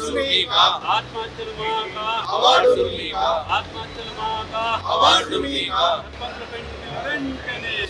ఆత్మహత్యలు మాక అవార్డ్స్ మీక ఆత్మహత్యలు మాక అవార్డ్స్ మీక సర్పంచుల పెన్షన్ వెంటనే చెల్లించాలి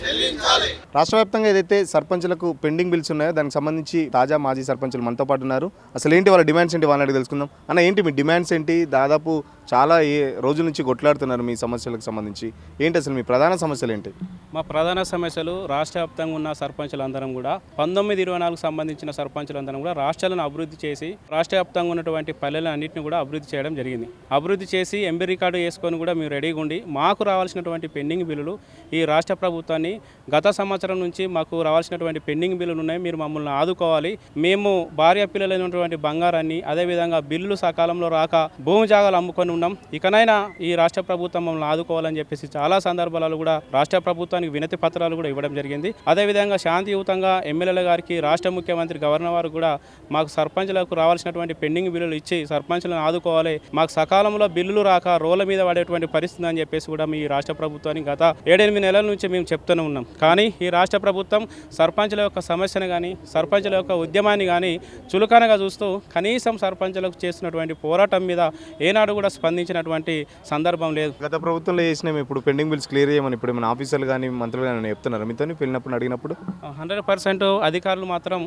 రాష్ట్ర వ్యాప్తంగా ఏదైతే సర్పంచులకు పెండింగ్ బిల్స్ ఉన్నాయో దానికి సంబంధించి తాజా మాజీ సర్పంచులు మనతో పాటు ఉన్నారు. అసలు ఏంటి వాళ్ళ డిమాండ్స్ ఏంటి? వాళ్ళని అడిగి తెలుసుకుందాం. అన్న ఏంటి మీ డిమాండ్స్ ఏంటి? దాదాపు చాలా ఏ రోజుల నుంచి కొట్లాడుతున్నారు మీ సమస్యలకు సంబంధించి. ఏంటి అసలు మీ ప్రధాన సమస్యలు ఏంటి? మా ప్రధాన సమస్యలు రాష్ట్ర వ్యాప్తంగా ఉన్న సర్పంచులందరం కూడా పంతొమ్మిది ఇరవై నాలుగు సంబంధించిన సర్పంచులందరం కూడా రాష్ట్రాలను అభివృద్ధి చేసి రాష్ట్ర వ్యాప్తంగా ఉన్నటువంటి పల్లెలన్నింటిని కూడా అభివృద్ధి చేయడం జరిగింది. అభివృద్ధి చేసి ఎంబీ రికార్డు వేసుకొని కూడా మేము రెడీగా ఉండి మాకు రావాల్సినటువంటి పెండింగ్ బిల్లులు ఈ రాష్ట్ర ప్రభుత్వాన్ని గత సంవత్సరం నుంచి మాకు రావాల్సినటువంటి పెండింగ్ బిల్లులు ఉన్నాయి. మీరు మమ్మల్ని ఆదుకోవాలి. మేము భార్య పిల్లలైనటువంటి బంగారాన్ని అదేవిధంగా బిల్లులు సకాలంలో రాక భూమి జాగాలు అమ్ముకొని ఉన్నాం. ఇకనైనా ఈ రాష్ట్ర ప్రభుత్వం మమ్మల్ని ఆదుకోవాలని చెప్పేసి చాలా సందర్భాలలో కూడా రాష్ట్ర ప్రభుత్వానికి వినతి పత్రాలు కూడా ఇవ్వడం జరిగింది. అదేవిధంగా శాంతియుతంగా ఎమ్మెల్యేల గారికి రాష్ట్ర ముఖ్యమంత్రి గవర్నర్ వారు కూడా మాకు సర్పంచ్లకు రావాల్సినటువంటి పెండింగ్ బిల్లులు ఇచ్చి సర్పంచ్లను ఆదుకోవాలి. మాకు సకాలంలో బిల్లులు రాక రోల మీద పడేటువంటి పరిస్థితి అని చెప్పేసి కూడా మీ రాష్ట్ర ప్రభుత్వానికి గత ఏడెనిమిది నెలల నుంచి మేము చెప్తూనే ఉన్నాం. కానీ ఈ రాష్ట్ర ప్రభుత్వం సర్పంచుల యొక్క సమస్యను కానీ సర్పంచుల యొక్క ఉద్యమాన్ని కానీ చులకనగా చూస్తూ కనీసం సర్పంచులకు చేస్తున్నటువంటి పోరాటం మీద ఏనాడు కూడా స్పందించినటువంటి సందర్భం లేదు. గత ప్రభుత్వంలో చేసినాం ఇప్పుడు పెండింగ్ బిల్స్ క్లియర్ చేయమని ఇప్పుడు మన ఆఫీసర్లు కానీ మంత్రులు కానీ చెప్తున్నారు? మీతో వెళ్ళినప్పుడు అడిగినప్పుడు? హండ్రెడ్ పర్సెంట్ అధికారులు మాత్రం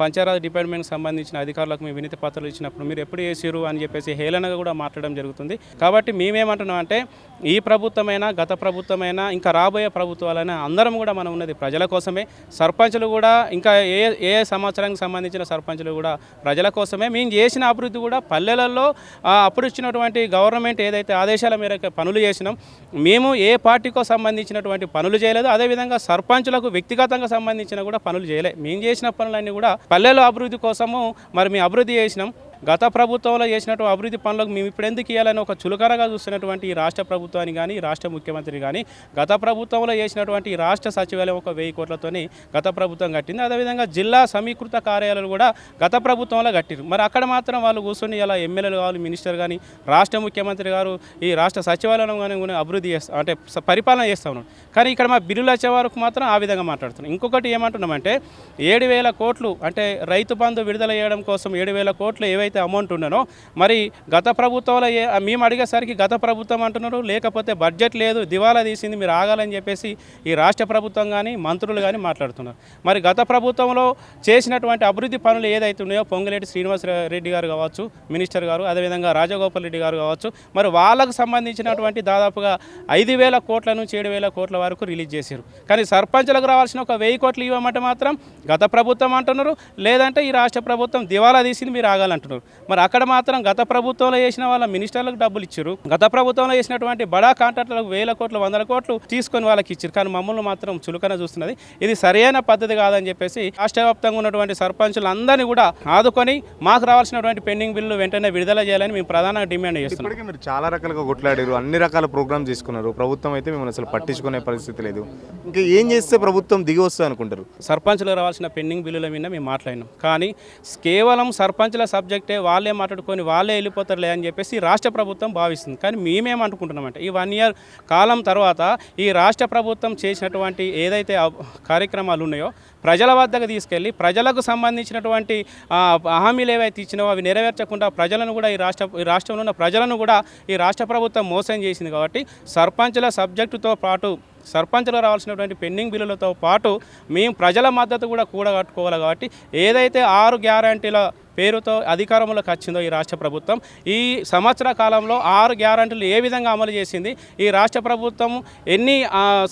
పంచాయతీ డిపార్ట్మెంట్కి సంబంధించిన అధికారులకు మేము వినతి పత్రాలు ఇచ్చినప్పుడు మీరు ఎప్పుడు చేసిరు అని చెప్పేసి హేళనగా కూడా మాట్లాడడం జరుగుతుంది. కాబట్టి మేమేమంటున్నాం అంటే ఈ ప్రభుత్వమైనా గత ప్రభుత్వమైనా ఇంకా రాబోయే ప్రభుత్వాలైనా అందరం కూడా మనం ఉన్నది ప్రజల కోసమే. సర్పంచులు కూడా ఇంకా ఏ ఏ సంవత్సరానికి సంబంధించిన సర్పంచులు కూడా ప్రజల కోసమే. మేము చేసిన అభివృద్ధి కూడా పల్లెలలో అప్పుడు ఇచ్చినటువంటి గవర్నమెంట్ ఏదైతే ఆదేశాల మేరకు పనులు చేసినాం మేము ఏ పార్టీకో సంబంధించినటువంటి పనులు చేయలేదు. అదేవిధంగా సర్పంచులకు వ్యక్తిగతంగా సంబంధించిన కూడా పనులు చేయలేదు మేము చేసిన పనులన్నీ కూడా పల్లెల అభివృద్ధి కోసము మరి మేము అభివృద్ధి చేసినాం. గత ప్రభుత్వంలో చేసినటువంటి అభివృద్ధి పనులకు మేము ఇప్పుడు ఎందుకు ఇవ్వాలని ఒక చులకనగా చూస్తున్నటువంటి ఈ రాష్ట్ర ప్రభుత్వాన్ని కానీ రాష్ట్ర ముఖ్యమంత్రి కానీ గత ప్రభుత్వంలో చేసినటువంటి రాష్ట్ర సచివాలయం ఒక వెయ్యి కోట్లతోని గత ప్రభుత్వం కట్టింది. అదేవిధంగా జిల్లా సమీకృత కార్యాలయాలు కూడా గత ప్రభుత్వంలో కట్టిరు మరి అక్కడ మాత్రం వాళ్ళు కూర్చొని ఇలా ఎమ్మెల్యేలు కావాలి మినిస్టర్ కానీ రాష్ట్ర ముఖ్యమంత్రి గారు ఈ రాష్ట్ర సచివాలయం కానీ కూడా అభివృద్ధి చేస్తా అంటే పరిపాలన చేస్తూ ఉన్నాం కానీ ఇక్కడ మా బిల్లులు వచ్చే వరకు మాత్రం ఆ విధంగా మాట్లాడుతున్నాం. ఇంకొకటి ఏమంటున్నామంటే ఏడు వేల కోట్లు అంటే రైతు బంధు విడుదల చేయడం కోసం ఏడు వేల కోట్లు ఏవైతే అమౌంట్ ఉన్ననో మరి గత ప్రభుత్వంలో ఏ మేము అడిగేసరికి గత ప్రభుత్వం అంటున్నారు లేకపోతే బడ్జెట్ లేదు దివాలా తీసింది మీరు ఆగాలని చెప్పేసి ఈ రాష్ట్ర ప్రభుత్వం కానీ మంత్రులు కానీ మాట్లాడుతున్నారు. మరి గత ప్రభుత్వంలో చేసినటువంటి అభివృద్ధి పనులు ఏదైతే ఉన్నాయో పొంగిరెడ్డి శ్రీనివాస రెడ్డి గారు కావచ్చు మినిస్టర్ గారు అదేవిధంగా రాజగోపాల్ రెడ్డి గారు కావచ్చు మరి వాళ్ళకు సంబంధించినటువంటి దాదాపుగా ఐదు వేల కోట్ల నుంచి ఏడు వేల కోట్ల వరకు రిలీజ్ చేశారు. కానీ సర్పంచులకు రావాల్సిన ఒక వెయ్యి కోట్లు ఇవ్వమంటే మాత్రం గత ప్రభుత్వం అంటున్నారు లేదంటే ఈ రాష్ట్ర ప్రభుత్వం దివాలా తీసింది మీరు ఆగాలంటున్నారు. మరి అక్కడ మాత్రం గత ప్రభుత్వంలో చేసిన వాళ్ళ మినిస్టర్లకు డబ్బులు ఇచ్చారు. గత ప్రభుత్వంలో చేసినటువంటి బడా కాంట్రాక్టర్లకు వేల కోట్లు వందల కోట్లు తీసుకొని వాళ్ళకి ఇచ్చారు. కానీ మమ్మల్ని మాత్రం చులకన చూస్తున్నది. ఇది సరైన పద్ధతి కాదని చెప్పేసి రాష్ట్ర వ్యాప్తంగా ఉన్నటువంటి సర్పంచులు అందరినీ కూడా ఆదుకొని మాకు రావాల్సినటువంటి పెండింగ్ బిల్లు వెంటనే విడుదల చేయాలని మేము ప్రధానంగా డిమాండ్ చేస్తున్నాం. ఇప్పటికీ మీరు చాలా రకాలుగా కొట్లాడారు. అన్ని రకాల ప్రోగ్రామ్స్ తీసుకున్నారు. ప్రభుత్వం అయితే మిమ్మల్ని అసలు పట్టించుకునే పరిస్థితి లేదు. ఇంకా ఏం చేస్తే ప్రభుత్వం దిగి వస్తుంది అనుకుంటారు? సర్పంచులకు రావాల్సిన పెండింగ్ బిల్లుల మీద మేము మాట్లాడినాం. కానీ కేవలం సర్పంచుల సబ్జెక్టే వాళ్ళే మాట్లాడుకొని వాళ్ళే వెళ్ళిపోతారులే అని చెప్పేసి రాష్ట్ర ప్రభుత్వం భావిస్తుంది. కానీ మేమేమనుకుంటున్నామంటే ఈ వన్ ఇయర్ కాలం తర్వాత ఈ రాష్ట్ర ప్రభుత్వం చేసినటువంటి ఏదైతే కార్యక్రమాలు ఉన్నాయో ప్రజల వద్దకు తీసుకెళ్ళి ప్రజలకు సంబంధించినటువంటి హామీలు ఏవైతే ఇచ్చినావో అవి నెరవేర్చకుండా ప్రజలను కూడా ఈ రాష్ట్ర ఈ రాష్ట్రంలో ఉన్న ప్రజలను కూడా ఈ రాష్ట్ర ప్రభుత్వం మోసం చేసింది కాబట్టి సర్పంచుల సబ్జెక్టుతో పాటు సర్పంచులు రావాల్సినటువంటి పెండింగ్ బిల్లులతో పాటు మేము ప్రజల మద్దతు కూడా కూడగట్టుకోవాలి కాబట్టి ఏదైతే ఆరు గ్యారంటీల పేరుతో అధికారంలోకి వచ్చిందో ఈ రాష్ట్ర ప్రభుత్వం. ఈ సంవత్సర కాలంలో ఆరు గ్యారంటీలు ఏ విధంగా అమలు చేసింది? ఈ రాష్ట్ర ప్రభుత్వం ఎన్ని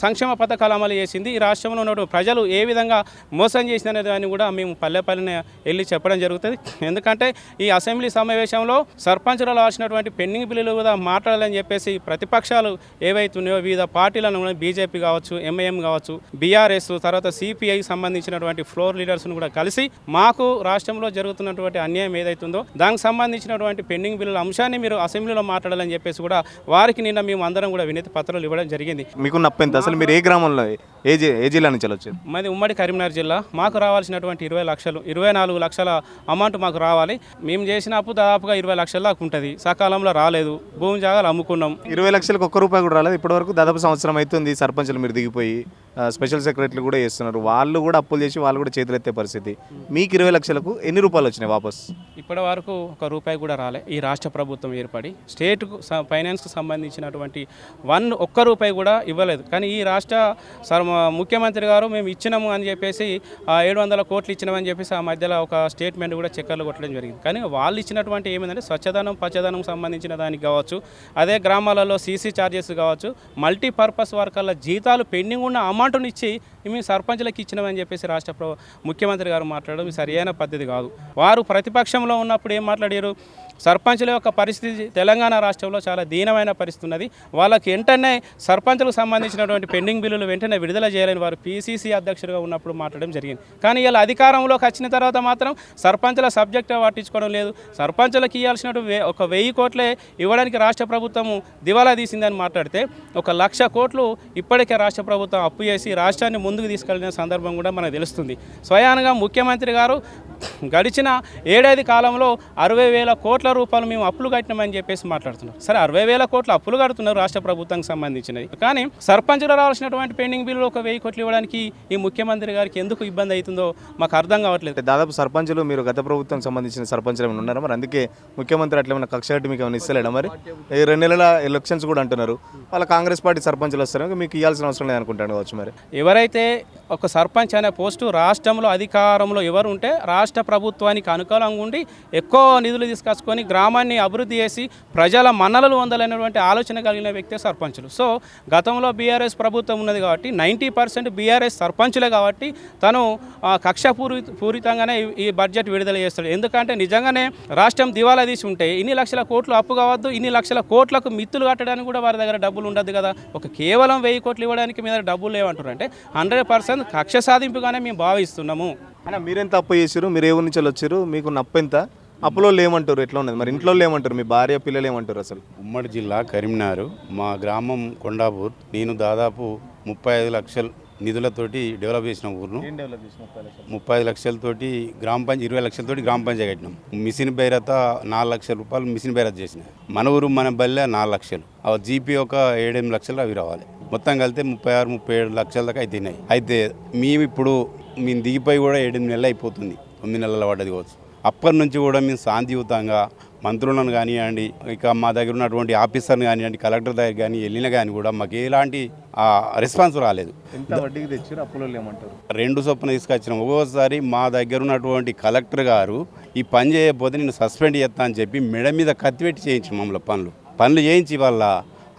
సంక్షేమ పథకాలు అమలు చేసింది? ఈ రాష్ట్రంలో ఉన్న ప్రజలు ఏ విధంగా మోసం చేసిందనే దాన్ని కూడా మేము పల్లె పల్లెనే వెళ్ళి చెప్పడం జరుగుతుంది. ఎందుకంటే ఈ అసెంబ్లీ సమావేశంలో సర్పంచులు రావాల్సినటువంటి పెండింగ్ బిల్లులు కూడా మాట్లాడాలని చెప్పేసి ప్రతిపక్షాలు ఏవైతున్నాయో వివిధ పార్టీలను బీజేపీ కావచ్చు ఎంఐఎం కావచ్చు బీఆర్ఎస్ తర్వాత సిపిఐ సంబంధించినటువంటి ఫ్లోర్ లీడర్స్ను కూడా కలిసి మాకు రాష్ట్రంలో జరుగుతున్నటువంటి అన్యాయం ఏదైతుందో దానికి సంబంధించినటువంటి పెండింగ్ బిల్లుల అంశాన్ని మీరు అసెంబ్లీలో మాట్లాడాలని చెప్పేసి కూడా వారికి నిన్న మేము అందరం కూడా వినతి పత్రాలు ఇవ్వడం జరిగింది. మీకు నప్పెంత అసలు మీరు ఏ గ్రామంలో ఏ ఏ జిల్లా నుంచి వచ్చారు? మాది ఉమ్మడి కరీంనగర్ జిల్లా. మాకు రావాల్సినటువంటి ఇరవై లక్షలు ఇరవై నాలుగు లక్షల అమౌంట్ మాకు రావాలి. మేము చేసిన అప్పు దాదాపుగా ఇరవై లక్షల దాకా ఉంటుంది. సకాలంలో రాలేదు. భూమి జాగాలు అమ్ముకున్నాం. ఇరవై లక్షలకు ఒక్క రూపాయి కూడా రాలేదు. ఇప్పటివరకు దాదాపు సంవత్సరం అవుతుంది సర్పంచులు మీరు దిగిపోయి. స్పెషల్ సెక్రటరీలు కూడా చేస్తున్నారు. వాళ్ళు కూడా అప్పులు చేసి వాళ్ళు కూడా చేతులెత్తే పరిస్థితి. మీకు ఇరవై లక్షలకు ఎన్ని రూపాయలు వచ్చినాయి వాపస్? ఇప్పటి వరకు ఒక రూపాయి కూడా రాలే. ఈ రాష్ట్ర ప్రభుత్వం ఏర్పడి స్టేట్కు స- ఫైనాన్స్కు సంబంధించినటువంటి వన్ ఒక్క రూపాయి కూడా ఇవ్వలేదు. కానీ ఈ రాష్ట్ర సర్ ముఖ్యమంత్రి గారు మేము ఇచ్చినాము అని చెప్పేసి ఏడు వందల కోట్లు ఇచ్చినామని చెప్పేసి ఆ మధ్యలో ఒక స్టేట్మెంట్ కూడా చక్కర్లు కొట్టడం జరిగింది. కానీ వాళ్ళు ఇచ్చినటువంటి ఏమైందంటే స్వచ్ఛదనం పచ్చదనం సంబంధించిన దానికి కావచ్చు అదే గ్రామాలలో సీసీ ఛార్జెస్ కావచ్చు మల్టీపర్పస్ వర్కర్ల జీతాలు పెండింగ్ ఉన్న అమౌంట్ అమౌంట్ని ఇచ్చి మేము సర్పంచ్లకు ఇచ్చినామని చెప్పేసి రాష్ట్ర ముఖ్యమంత్రి గారు మాట్లాడడం సరైన సరియైన పద్ధతి కాదు. వారు ప్రతిపక్షంలో ఉన్నప్పుడు ఏం మాట్లాడారు? సర్పంచుల యొక్క పరిస్థితి తెలంగాణ రాష్ట్రంలో చాలా దీనమైన పరిస్థితి ఉన్నది. వాళ్ళకి వెంటనే సర్పంచులకు సంబంధించినటువంటి పెండింగ్ బిల్లులు వెంటనే విడుదల చేయాలని వారు పీసీసీ అధ్యక్షుడిగా ఉన్నప్పుడు మాట్లాడడం జరిగింది. కానీ ఇలా అధికారంలోకి వచ్చిన తర్వాత మాత్రం సర్పంచుల సబ్జెక్ట్ పట్టించుకోవడం లేదు. సర్పంచులకు ఇవ్వాల్సిన ఒక వెయ్యి కోట్లే ఇవ్వడానికి రాష్ట్ర ప్రభుత్వము దివాలా తీసిందని మాట్లాడితే ఒక లక్ష కోట్లు ఇప్పటికే రాష్ట్ర ప్రభుత్వం అప్పు చేసి రాష్ట్రాన్ని ముందు ముందుకు తీసుకెళ్ళిన సందర్భం కూడా మనకు తెలుస్తుంది. స్వయానగా ముఖ్యమంత్రి గారు గడిచిన ఏడాది కాలంలో అరవై వేల కోట్ల రూపాయలు మేము అప్పులు కట్టినామని చెప్పేసి మాట్లాడుతున్నారు. సరే అరవై వేల కోట్ల అప్పులు కడుతున్నారు రాష్ట్ర ప్రభుత్వానికి సంబంధించినది కానీ సర్పంచులు రావాల్సినటువంటి పెండింగ్ బిల్లులు ఒక వెయ్యి కోట్లు ఇవ్వడానికి ఈ ముఖ్యమంత్రి గారికి ఎందుకు ఇబ్బంది అవుతుందో మాకు అర్థం కావట్లేదు. దాదాపు సర్పంచులు మీరు గత ప్రభుత్వం సంబంధించిన సర్పంచులు ఏమైనా ఉన్నారా మరి? అందుకే ముఖ్యమంత్రి అట్లా ఏమైనా కక్ష మీకు ఏమైనా ఇస్తలేడా మరి? ఈ రెండు నెలల ఎలక్షన్స్ కూడా అంటున్నారు. వాళ్ళ కాంగ్రెస్ పార్టీ సర్పంచులు వస్తారు. మీకు ఇవ్వాల్సిన అవసరం లేదు అనుకుంటాను కావచ్చు మరి. ఎవరైతే ఒక సర్పంచ్ అనే పోస్టు రాష్ట్రంలో అధికారంలో ఎవరు ఉంటే రాష్ట్ర రాష్ట్ర ప్రభుత్వానికి అనుకూలంగా ఉండి ఎక్కువ నిధులు తీసుకొచ్చుకొని గ్రామాన్ని అభివృద్ధి చేసి ప్రజల మన్నలలు వందలైనటువంటి ఆలోచన కలిగిన వ్యక్తే సర్పంచులు. సో గతంలో బీఆర్ఎస్ ప్రభుత్వం ఉన్నది కాబట్టి నైంటీ పర్సెంట్ బీఆర్ఎస్ సర్పంచులే కాబట్టి తను కక్ష పూరి పూరితంగానే ఈ- బడ్జెట్ విడుదల చేస్తాడు. ఎందుకంటే నిజంగానే రాష్ట్రం దివాలా తీసి ఉంటే ఇన్ని లక్షల కోట్లు అప్పు కావద్దు ఇన్ని లక్షల కోట్లకు మిత్తులు కట్టడానికి కూడా వారి దగ్గర డబ్బులు ఉండదు కదా. ఒక కేవలం వెయ్యి కోట్లు ఇవ్వడానికి మీద డబ్బులు లేవంటారు అంటే హండ్రెడ్ పర్సెంట్ కక్ష సాధింపుగానే మేము భావిస్తున్నాము. అన్న మీరెంత అప్పు చేశారు మీరు ఏ ఊరి నుంచి వచ్చారు మీకు నప్పు ఎంత? అప్పులో ఏమంటారు ఎట్లా ఉన్నది? మరి ఇంట్లో ఏమంటారు మీ భార్య పిల్లలు ఏమంటారు అసలు? ఉమ్మడి జిల్లా కరీంనగర్. మా గ్రామం కొండాపూర్. నేను దాదాపు ముప్పై ఐదు లక్షల నిధులతోటి డెవలప్ చేసిన ఊరును. ముప్పై ఐదు లక్షలతోటి గ్రామ పంచాయతీ ఇరవై లక్షలతోటి గ్రామ పంచాయతీ కట్టినాం. మిషన్ బైరత నాలుగు లక్షల రూపాయలు మిషన్ బైరత చేసిన. మన ఊరు మన బల్లె నాలుగు లక్షలు. ఆ జీపీ ఒక ఏడెనిమిది లక్షలు అవి రావాలి. మొత్తం కలిపితే ముప్పై ఆరు ముప్పై ఏడు లక్షల దాకా అయితేనాయి అయితే మేము ఇప్పుడు మేము దిగిపోయి కూడా ఏడెనిమిది నెలలు అయిపోతుంది. తొమ్మిది నెలల పడ్డది కావచ్చు. అప్పటి నుంచి కూడా మేము శాంతియుతంగా మంత్రులను కానివ్వండి ఇక మా దగ్గర ఉన్నటువంటి ఆఫీసర్ని కానివ్వండి కలెక్టర్ దగ్గర కానీ వెళ్ళిన కానీ కూడా మాకు ఎలాంటి రెస్పాన్స్ రాలేదు. ఎంత వడ్డీకి తెచ్చారు అప్పులో ఏమంటారు? రెండు చొప్పున తీసుకొచ్చినాం. ఒక్కోసారి మా దగ్గర ఉన్నటువంటి కలెక్టర్ గారు ఈ పని చేయకపోతే నేను సస్పెండ్ చేస్తా అని చెప్పి మెడ మీద కత్తిపెట్టి చేయించిన మమ్మల్ని పనులు. పనులు చేయించి వల్ల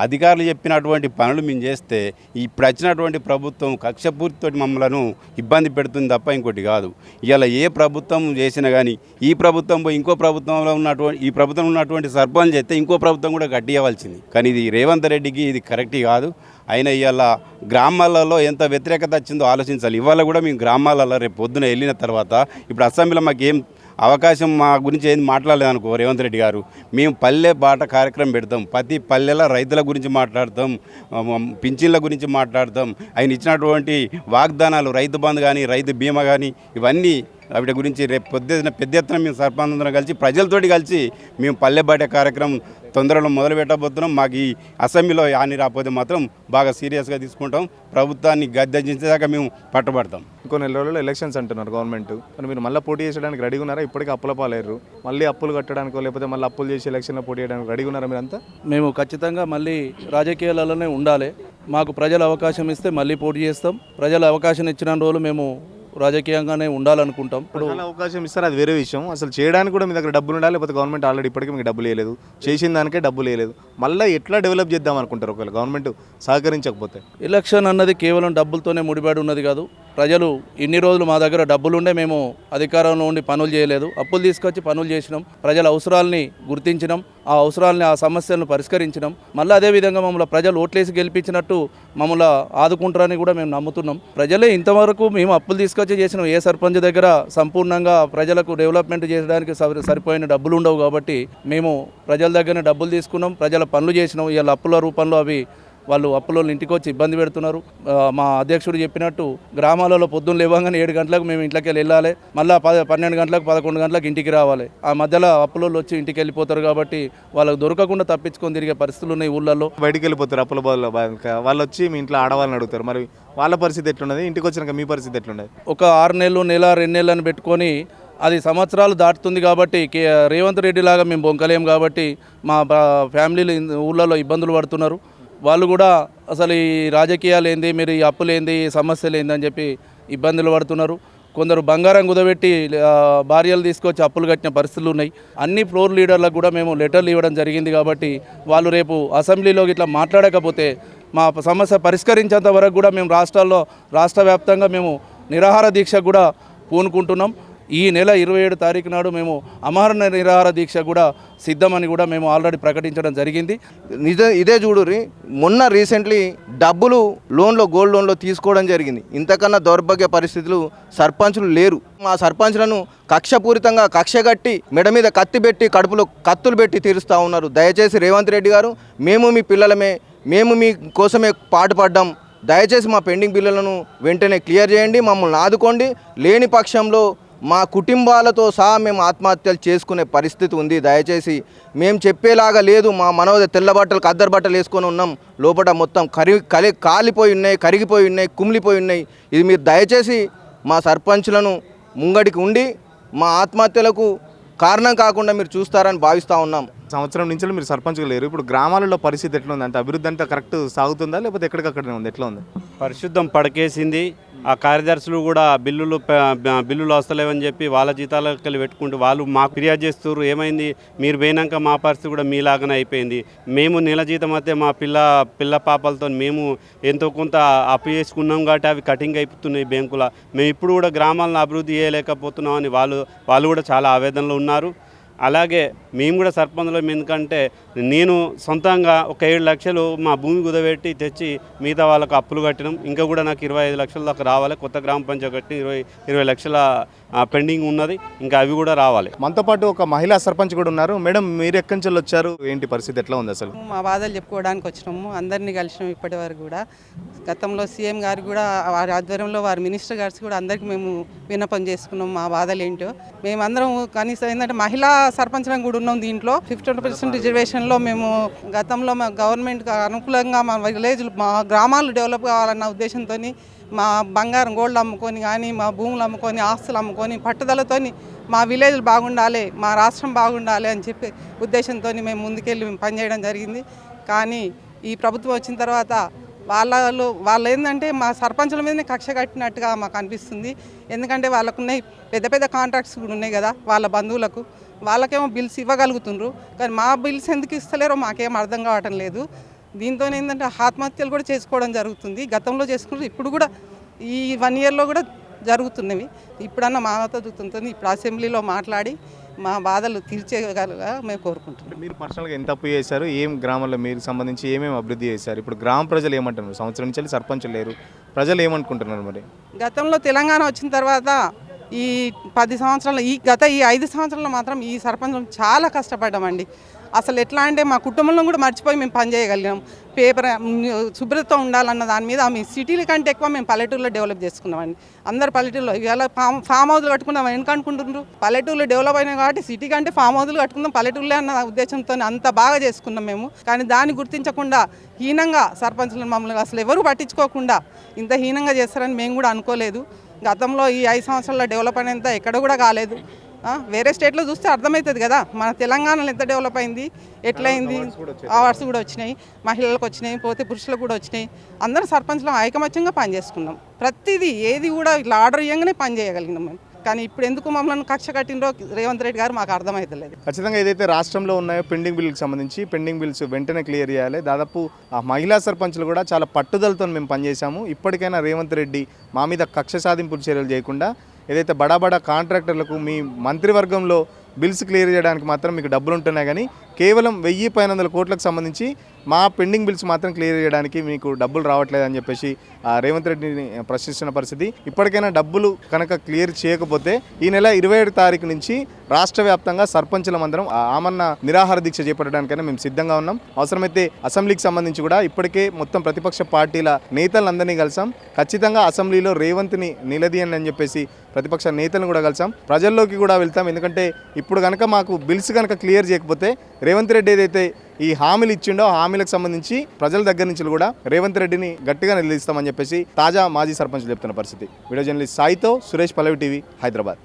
అధికారులు చెప్పినటువంటి పనులు మేము చేస్తే ఇప్పుడు వచ్చినటువంటి ప్రభుత్వం కక్షపూర్తితో మమ్మలను ఇబ్బంది పెడుతుంది తప్ప ఇంకోటి కాదు. ఇలా ఏ ప్రభుత్వం చేసినా కానీ ఈ ప్రభుత్వం పోయి ఇంకో ప్రభుత్వంలో ఉన్నటువంటి ఈ ప్రభుత్వం ఉన్నటువంటి సర్పంచ్ చేస్తే ఇంకో ప్రభుత్వం కూడా కట్టియవలసింది కానీ ఇది రేవంత్ రెడ్డికి ఇది కరెక్ట్ కాదు. అయినా ఇవాళ గ్రామాలలో ఎంత వ్యతిరేకత వచ్చిందో ఆలోచించాలి. ఇవాళ కూడా మేము గ్రామాలలో రేపు పొద్దున వెళ్ళిన తర్వాత ఇప్పుడు అసెంబ్లీలో మాకు ఏం అవకాశం మా గురించి ఏం మాట్లాడలేదు అనుకో రేవంత్ రెడ్డి గారు. మేము పల్లె బాట కార్యక్రమం పెడతాం. ప్రతి పల్లెల రైతుల గురించి మాట్లాడతాం. పింఛన్ల గురించి మాట్లాడతాం. ఆయన ఇచ్చినటువంటి వాగ్దానాలు రైతు బంధు కానీ రైతు బీమా కానీ ఇవన్నీ వాటి గురించి రేపు పెద్ద పెద్ద ఎత్తున మేము సర్పంచ్ కలిసి ప్రజలతోటి కలిసి మేము పల్లె బాట కార్యక్రమం తొందరలో మొదలు పెట్టబోతున్నాం మాకు ఈ అసెంబ్లీలో హాని రాకపోతే మాత్రం బాగా సీరియస్గా తీసుకుంటాం. ప్రభుత్వాన్ని గద్దెదించేదాకా మేము పట్టుబడతాం. ఇంకో నెల రోజుల్లో ఎలక్షన్స్ అంటున్నారు గవర్నమెంట్. మరి మీరు మళ్ళీ పోటీ చేయడానికి రెడీగా ఉన్నారా? ఇప్పటికీ అప్పుల పాలేరు మళ్ళీ అప్పులు కట్టడానికో లేకపోతే మళ్ళీ అప్పులు చేసి ఎలక్షన్లో పోటీ చేయడానికి రెడీగా ఉన్నారా మీరంతా? మేము ఖచ్చితంగా మళ్ళీ రాజకీయాలలోనే ఉండాలి. మాకు ప్రజలు అవకాశం ఇస్తే మళ్ళీ పోటీ చేస్తాం. ప్రజలు అవకాశం ఇచ్చిన రోజులు మేము రాజకీయంగానే ఉండాలనుకుంటాం. ఇప్పుడు అవకాశం ఇస్తారు అది వేరే విషయం. అసలు చేయడానికి కూడా మీ దగ్గర డబ్బులు ఉండాలి లేకపోతే గవర్నమెంట్ ఆల్రెడీ ఇప్పటికీ మీకు డబ్బులు వేయలేదు చేసిన దానికే డబ్బులు వేయలేదు మళ్ళీ ఎట్లా డెవలప్ చేద్దాం అనుకుంటారు? ఒకవేళ గవర్నమెంట్ సహకరించకపోతే. ఎలక్షన్ అన్నది కేవలం డబ్బులతోనే ముడిపడి ఉన్నది కాదు. ప్రజలు ఇన్ని రోజులు మా దగ్గర డబ్బులుండే మేము అధికారంలో ఉండి పనులు చేయలేదు. అప్పులు తీసుకొచ్చి పనులు చేసినాం. ప్రజల అవసరాల్ని గుర్తించినాం. ఆ అవసరాలని ఆ సమస్యలను పరిష్కరించినాం మళ్ళీ అదేవిధంగా మమ్మల్ని ప్రజలు ఓట్లేసి గెలిపించినట్టు మమ్మల్ని ఆదుకుంటారని కూడా మేము నమ్ముతున్నాం. ప్రజలే ఇంతవరకు మేము అప్పులు తీసుకొచ్చి చేసినాం ఏ సర్పంచ్ దగ్గర సంపూర్ణంగా ప్రజలకు డెవలప్మెంట్ చేయడానికి సరి- సరిపోయిన డబ్బులు ఉండవు కాబట్టి మేము ప్రజల దగ్గర డబ్బులు తీసుకున్నాం. ప్రజల పనులు చేసినాం. ఇవాళ అప్పుల రూపంలో అవి వాళ్ళు అప్పులోళ్ళు ఇంటికి వచ్చి ఇబ్బంది పెడుతున్నారు. మా అధ్యక్షుడు చెప్పినట్టు గ్రామాలలో పొద్దున్న లేవగానే ఏడు గంటలకు మేము ఇంట్లోకి వెళ్ళాలి. మళ్ళీ పద పన్నెండు గంటలకు పదకొండు గంటలకు ఇంటికి రావాలి. ఆ మధ్యలో అప్పులోళ్ళు వచ్చి ఇంటికి వెళ్ళిపోతారు కాబట్టి వాళ్ళకి దొరకకుండా తప్పించుకొని తిరిగే పరిస్థితులు ఉన్నాయి ఊళ్ళల్లో. బయటికి వెళ్ళిపోతారు అప్పుల బాధలో బాధ వాళ్ళు వచ్చి మీ ఇంట్లో ఆడవాళ్ళని అడుగుతారు. మరి వాళ్ళ పరిస్థితి ఎట్లున్నది? ఇంటికి వచ్చినాక మీ పరిస్థితి ఎట్లున్నది? ఒక ఆరు నెలలు నెల రెండు నెలలను పెట్టుకొని అది సంవత్సరాలు దాటుతుంది కాబట్టి కే రేవంత్ రెడ్డి లాగా మేము బొంకలేం కాబట్టి మా ఫ్యామిలీలు ఊళ్ళలో ఇబ్బందులు పడుతున్నారు. వాళ్ళు కూడా అసలు ఈ రాజకీయాలు ఏంది మీరు ఈ అప్పులు ఏంది ఈ సమస్యలు ఏంది అని చెప్పి ఇబ్బందులు పడుతున్నారు. కొందరు బంగారం కుదబెట్టి భార్యలు తీసుకొచ్చి అప్పులు కట్టిన పరిస్థితులు ఉన్నాయి. అన్ని ఫ్లోర్ లీడర్లకు కూడా మేము లెటర్లు ఇవ్వడం జరిగింది కాబట్టి వాళ్ళు రేపు అసెంబ్లీలో ఇట్లా మాట్లాడకపోతే మా సమస్య పరిష్కరించేంత వరకు కూడా మేము రాష్ట్రాల్లో రాష్ట్ర వ్యాప్తంగా మేము నిరాహార దీక్ష కూడా పూనుకుంటున్నాం. ఈ నెల ఇరవై ఏడు తారీఖు నాడు మేము అమరణ నిరాహార దీక్ష కూడా సిద్ధమని కూడా మేము ఆల్రెడీ ప్రకటించడం జరిగింది. నిజ ఇదే చూడుర్రి మొన్న రీసెంట్లీ డబ్బులు లోన్లో గోల్డ్ లోన్లో తీసుకోవడం జరిగింది. ఇంతకన్నా దౌర్భాగ్య పరిస్థితులు సర్పంచులు లేరు. మా సర్పంచ్లను కక్షపూరితంగా కక్ష కట్టి మెడ మీద కత్తి పెట్టి కడుపులో కత్తులు పెట్టి తీరుస్తూ ఉన్నారు. దయచేసి రేవంత్ రెడ్డి గారు మేము మీ పిల్లలమే మేము మీ కోసమే పాటుపడ్డాం దయచేసి మా పెండింగ్ బిల్లులను వెంటనే క్లియర్ చేయండి మమ్మల్ని ఆదుకోండి. లేని పక్షంలో మా కుటుంబాలతో సహా మేము ఆత్మహత్యలు చేసుకునే పరిస్థితి ఉంది. దయచేసి మేము చెప్పేలాగా లేదు. మా మనోద తెల్ల బట్టలు కద్దరు బట్టలు వేసుకొని ఉన్నాం. లోపల మొత్తం కరి కలి కాలిపోయి ఉన్నాయి కరిగిపోయి ఉన్నాయి కుమిలిపోయి ఉన్నాయి. ఇది మీరు దయచేసి మా సర్పంచులను ముంగడికి ఉండి మా ఆత్మహత్యలకు కారణం కాకుండా మీరు చూస్తారని భావిస్తూ ఉన్నాం. సంవత్సరం నుంచి మీరు సర్పంచ్గా లేరు. ఇప్పుడు గ్రామాలలో పరిస్థితి ఎట్లుంది అంటే అభివృద్ధి అంతా కరెక్ట్ సాగుతుందా? లేకపోతే ఎక్కడికక్కడనే ఉంది? ఎట్లా ఉంది? పరిశుద్ధం పడకేసింది. ఆ కార్యదర్శులు కూడా బిల్లులు బిల్లులు వస్తలేవని చెప్పి వాళ్ళ జీతాలకు వెళ్ళి పెట్టుకుంటూ వాళ్ళు మాకు ఫిర్యాదు చేస్తారు ఏమైంది? మీరు పోయినాక మా పరిస్థితి కూడా మీలాగానే అయిపోయింది. మేము నెల జీతం అయితే మా పిల్ల పిల్ల పాపలతో మేము ఎంతో కొంత అప్పు చేసుకున్నాం కాబట్టి అవి కటింగ్ అయిపోతున్నాయి బ్యాంకుల. మేము ఇప్పుడు కూడా గ్రామాలను అభివృద్ధి చేయలేకపోతున్నాం అని వాళ్ళు వాళ్ళు కూడా చాలా ఆవేదనలో ఉన్నారు. అలాగే మేము కూడా సర్పంచ్లో ఎందుకంటే నేను సొంతంగా ఒక ఏడు లక్షలు మా భూమి కుదబెట్టి తెచ్చి మిగతా వాళ్ళకు అప్పులు కట్టినాం. ఇంకా కూడా నాకు ఇరవై ఐదు లక్షల దాకా రావాలి. కొత్త గ్రామ పంచాయతీ కట్టి ఇరవై ఇరవై లక్షల పెండింగ్ ఉన్నది. ఇంకా అవి కూడా రావాలి. మనతో పాటు ఒక మహిళా సర్పంచ్ కూడా ఉన్నారు. మేడం మీరు ఎక్కడి నుంచి వచ్చారు? ఏంటి పరిస్థితి? ఎట్లా ఉంది అసలు? మా బాధలు చెప్పుకోవడానికి వచ్చినాము. అందరినీ కలిసినాము ఇప్పటి వరకు కూడా. గతంలో సీఎం గారు కూడా వారి ఆధ్వర్యంలో వారి మినిస్టర్ గారు కూడా అందరికీ మేము విన్నపం చేసుకున్నాం. మా బాధలు ఏంటో మేమందరం కనీసం ఏంటంటే మహిళా సర్పంచ్లం కూడా ఉన్నాం దీంట్లో. ఫిఫ్టీ పర్సెంట్ రిజర్వేషన్లో మేము గతంలో మా గవర్నమెంట్కి అనుకూలంగా మా విలేజ్ మా గ్రామాలు డెవలప్ కావాలన్న ఉద్దేశంతో మా బంగారం గోల్డ్ అమ్ముకొని కానీ మా భూములు అమ్ముకొని ఆస్తులు అమ్ముకొని పట్టుదలతోని మా విలేజ్లు బాగుండాలి మా రాష్ట్రం బాగుండాలి అని చెప్పి ఉద్దేశంతో మేము ముందుకెళ్ళి మేము పనిచేయడం జరిగింది. కానీ ఈ ప్రభుత్వం వచ్చిన తర్వాత వాళ్ళు వాళ్ళు ఏంటంటే మా సర్పంచుల మీదనే కక్ష కట్టినట్టుగా మాకు అనిపిస్తుంది. ఎందుకంటే వాళ్ళకున్నాయి పెద్ద పెద్ద కాంట్రాక్ట్స్ కూడా ఉన్నాయి కదా వాళ్ళ బంధువులకు. వాళ్ళకేమో బిల్స్ ఇవ్వగలుగుతుండ్రు. కానీ మా బిల్స్ ఎందుకు ఇస్తలేరో మాకేం అర్థం కావటం లేదు. దీంతో ఏంటంటే ఆత్మహత్యలు కూడా చేసుకోవడం జరుగుతుంది. గతంలో చేసుకుంటారు ఇప్పుడు కూడా ఈ వన్ ఇయర్లో కూడా జరుగుతున్నవి. ఇప్పుడన్నా మాతో జరుగుతుంది ఇప్పుడు అసెంబ్లీలో మాట్లాడి మా బాధలు తీర్చేయగలగా మేము కోరుకుంటున్నాం. మీరు పర్సనల్గా ఎంత అప్పు చేశారు? ఏం గ్రామంలో మీరు సంబంధించి ఏమేమి అభివృద్ధి చేశారు? ఇప్పుడు గ్రామ ప్రజలు ఏమంటున్నారు? సంవత్సరం నుంచి సర్పంచ్ లేరు. ప్రజలు ఏమనుకుంటున్నారు మరి? గతంలో తెలంగాణ వచ్చిన తర్వాత ఈ పది సంవత్సరాలు ఈ గత ఈ ఐదు సంవత్సరాలు మాత్రం ఈ సర్పంచం చాలా కష్టపడ్డామండి. అసలు ఎట్లా అంటే మా కుటుంబంలో కూడా మర్చిపోయి మేము పనిచేయగలిగాం పేపర్ శుభ్రత ఉండాలన్న దాని మీద మీ సిటీల కంటే ఎక్కువ మేము పల్లెటూరులో డెవలప్ చేసుకున్నామండి. అందరు పల్లెటూరులో ఇవాళ ఫామ్ ఫామ్ హౌస్లు కట్టుకున్నాం ఎందుకు అనుకుంటున్నారు? పల్లెటూరులో డెవలప్ అయినాయి కాబట్టి సిటీ కంటే ఫామ్ హౌస్లు కట్టుకుందాం పల్లెటూరులే అన్న ఉద్దేశంతో అంత బాగా చేసుకున్నాం మేము. కానీ దాన్ని గుర్తించకుండా హీనంగా సర్పంచులను మమ్మల్ని అసలు ఎవరు పట్టించుకోకుండా ఇంత హీనంగా చేస్తారని మేము కూడా అనుకోలేదు. గతంలో ఈ ఐదు సంవత్సరాల్లో డెవలప్ అయినంత ఎక్కడ కూడా కాలేదు. వేరే స్టేట్లో చూస్తే అర్థమవుతుంది కదా మన తెలంగాణలో ఎంత డెవలప్ అయింది ఎట్లయింది అవార్డ్స్ కూడా వచ్చినాయి మహిళలకు వచ్చినాయి పోతే పురుషులకు కూడా వచ్చినాయి. అందరూ సర్పంచ్లో ఐకమత్యంగా పనిచేసుకున్నాం. ప్రతిదీ ఏది కూడా ఇట్లా ఆర్డర్ ఇవ్వగానే పని చేయగలిగినాం మేము. కానీ ఇప్పుడు ఎందుకు మమ్మల్ని కక్ష కట్టిండ్రో రేవంత్ రెడ్డి గారు మాకు అర్థమవుతలేదు ఖచ్చితంగా ఏదైతే రాష్ట్రంలో ఉన్నాయో పెండింగ్ బిల్లుకి సంబంధించి పెండింగ్ బిల్స్ వెంటనే క్లియర్ చేయాలి. దాదాపు ఆ మహిళా సర్పంచులు కూడా చాలా పట్టుదలతో మేము పనిచేశాము. ఇప్పటికైనా రేవంత్ రెడ్డి మా మీద కక్ష సాధింపులు చర్యలు చేయకుండా ఏదైతే బడా బడా కాంట్రాక్టర్లకు మీ మంత్రివర్గంలో బిల్స్ క్లియర్ చేయడానికి మాత్రం మీకు డబ్బులు ఉంటున్నాయి కానీ కేవలం వెయ్యి పైన వందల కోట్లకు సంబంధించి మా పెండింగ్ బిల్స్ మాత్రం క్లియర్ చేయడానికి మీకు డబ్బులు రావట్లేదని చెప్పేసి ఆ, రేవంత్ రెడ్డిని ప్రశ్నిస్తున్న పరిస్థితి. ఇప్పటికైనా డబ్బులు కనుక క్లియర్ చేయకపోతే ఈ నెల ఇరవై ఏడు తారీఖు నుంచి రాష్ట్ర వ్యాప్తంగా సర్పంచులమందరం ఆమన్న నిరాహార దీక్ష చేపట్టడానికైనా మేము సిద్ధంగా ఉన్నాం. అవసరమైతే అసెంబ్లీకి సంబంధించి కూడా ఇప్పటికే మొత్తం ప్రతిపక్ష పార్టీల నేతలందరినీ కలిసాం. ఖచ్చితంగా అసెంబ్లీలో రేవంత్ని నిలదీయండి అని చెప్పేసి ప్రతిపక్ష నేతలను కూడా కలిసాం. ప్రజల్లోకి కూడా వెళ్తాం. ఎందుకంటే ఇప్పుడు కనుక మాకు బిల్స్ కనుక క్లియర్ చేయకపోతే రేవంత్ రెడ్డి ఏదైతే ఈ హామీలు ఇచ్చిండో హామీలకు సంబంధించి ప్రజల దగ్గర నుంచి కూడా రేవంత్ రెడ్డిని గట్టిగా నిలదీస్తామని చెప్పేసి తాజా మాజీ సర్పంచ్ చెప్తున్న పరిస్థితి. వీడియో జర్నలిస్ట్ సాయితో సురేష్ పల్లవి టీవీ హైదరాబాద్.